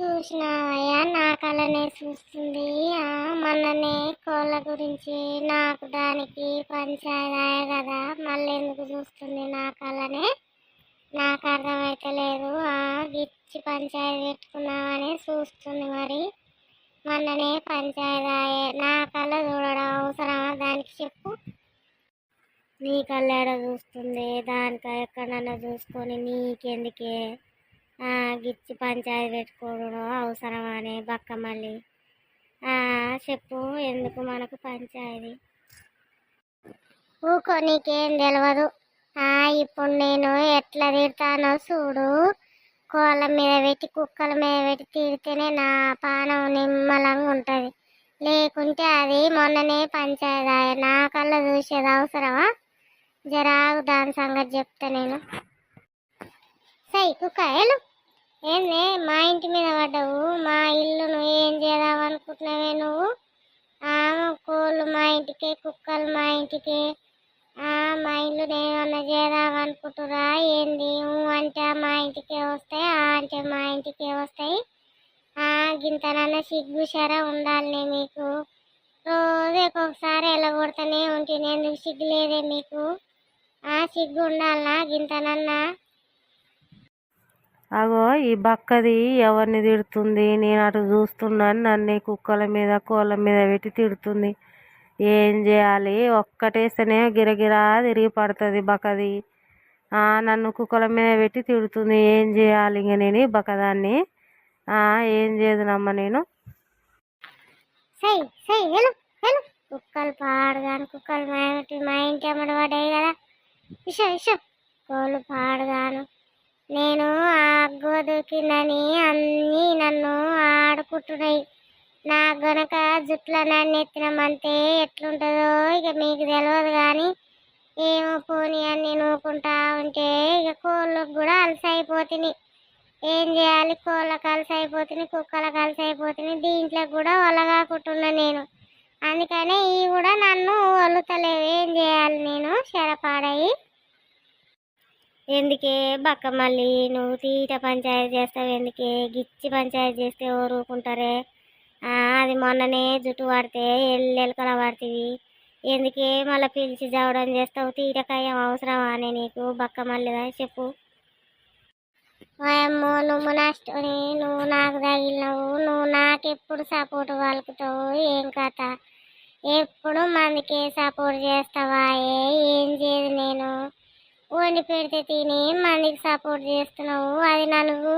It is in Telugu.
చూసినాయా నా కళనే చూస్తుంది. ఆ, మొన్ననే కోళ్ళ గురించి నాకు దానికి పంచాయతీ కదా మళ్ళీ ఎందుకు చూస్తుంది నా కళనే నాకు అర్థమైతే లేదు. ఆ, గిచ్చి పంచాయతీ పెట్టుకున్నామని చూస్తుంది మరి. మొన్ననే పంచాయతీ నా కళ చూడడం అవసరమా? దానికి చెప్పు. నీ కళ్ళేడ చూస్తుంది. దానికి ఎక్కడన్నా చూసుకొని నీకెందుకే? గిచ్చి పంచాయతీ పెట్టుకోవడం అవసరమా అని బక్క మళ్ళీ. చెప్పు ఎందుకు మనకు పంచాయతీ? ఊకో నీకేం తెలియదు ఇప్పుడు నేను ఎట్లా తిడతానో చూడు. కోళ్ళ మీద పెట్టి కుక్కల మీద పెట్టి తిడితేనే నా పానం నిమ్మలంగా ఉంటుంది. లేకుంటే అది మొన్ననే పంచాయతీ నా కళ్ళ చూసేది అవసరమా? జరాగు దాని సంగతి చెప్తా నేను. సై కుక్క ఏంది? మా ఇంటి మీద పడ్డావు? మా ఇల్లు నువ్వు ఏం చేద్దావు అనుకుంటున్నావే నువ్వు కోళ్ళు మా ఇంటికి కుక్కలు మా ఇంటికి. ఆ మా ఇల్లు ఏమన్నా చేద్దాం అనుకుంటురా ఏంది? ఊ అంటే మా ఇంటికే వస్తాయి ఆ అంటే మా ఇంటికే వస్తాయి. ఆ గింతనన్నా సిగ్గు శర ఉండాలి మీకు. రోజు ఒక్కొక్కసారి ఎలగొడతానే ఉంటుంది ఎందుకు సిగ్గు లేదే మీకు? ఆ సిగ్గు ఉండాలనా గింతనన్నా? అగో ఈ బక్కది ఎవరిని తిడుతుంది? నేను అటు చూస్తున్నాను నన్ను కుక్కల మీద కోళ్ళ మీద పెట్టి తిడుతుంది. ఏం చేయాలి? ఒక్కటేస్తేనే గిరగిరా తిరిగి పడుతుంది బక్కది. నన్ను కుక్కల మీద పెట్టి తిడుతుంది. ఏం చేయాలి ఇంక నేను బకదాన్ని ఏం చేయదునమ్మ నేను? కుక్కలు పాడుగాను కుక్కలు మా ఇంటి అమ్మడి పడ్డాయి కదా. ఇషో ఇషో. కోళ్ళు పాడుగాను దొరికిందని అన్నీ నన్ను ఆడుకుంటున్నాయి. నా గనక జుట్ల నన్ను ఎత్తినామంటే ఎట్లుంటుందో ఇక మీకు తెలియదు కానీ ఏమో పోనీ అని నేను ఊకుంటా ఉంటే ఇక కోళ్ళకు కూడా అలసి అయిపోతున్నాయి ఏం చేయాలి? కోళ్ళకు అలసి అయిపోతుంది కుక్కలకు అలసి అయిపోతుంది దీంట్లో కూడా ఒలగాకుంటున్నా నేను. అందుకనే ఇవి కూడా నన్ను వలుతలేవు. ఏం చేయాలి నేను? శరపాడయి ఎందుకే బక్క మళ్ళీ నువ్వు తీట పంచాయతీ చేస్తావు? ఎందుకే గిచ్చి పంచాయతీ చేస్తే ఊరుకుంటారే? అది మొన్ననే జుట్టు పడితే ఎల్లెలకల పడుతుంది ఎందుకే మళ్ళీ పిలిచి చదవడం చేస్తావు? తీటకాయం అవసరమా అని నీకు? బక్క మళ్ళీదా చెప్పు. వాయమ్మో నువ్వు నష్టని. నువ్వు నాకు తగిలినవు. నువ్వు నాకెప్పుడు సపోర్ట్ పలుకుతావు? ఏం కథ? ఎప్పుడు మందికే సపోర్ట్ చేస్తావా ఏ వండి పెడితే తిని మందికి సపోర్ట్ చేస్తున్నావు. అది నన్ను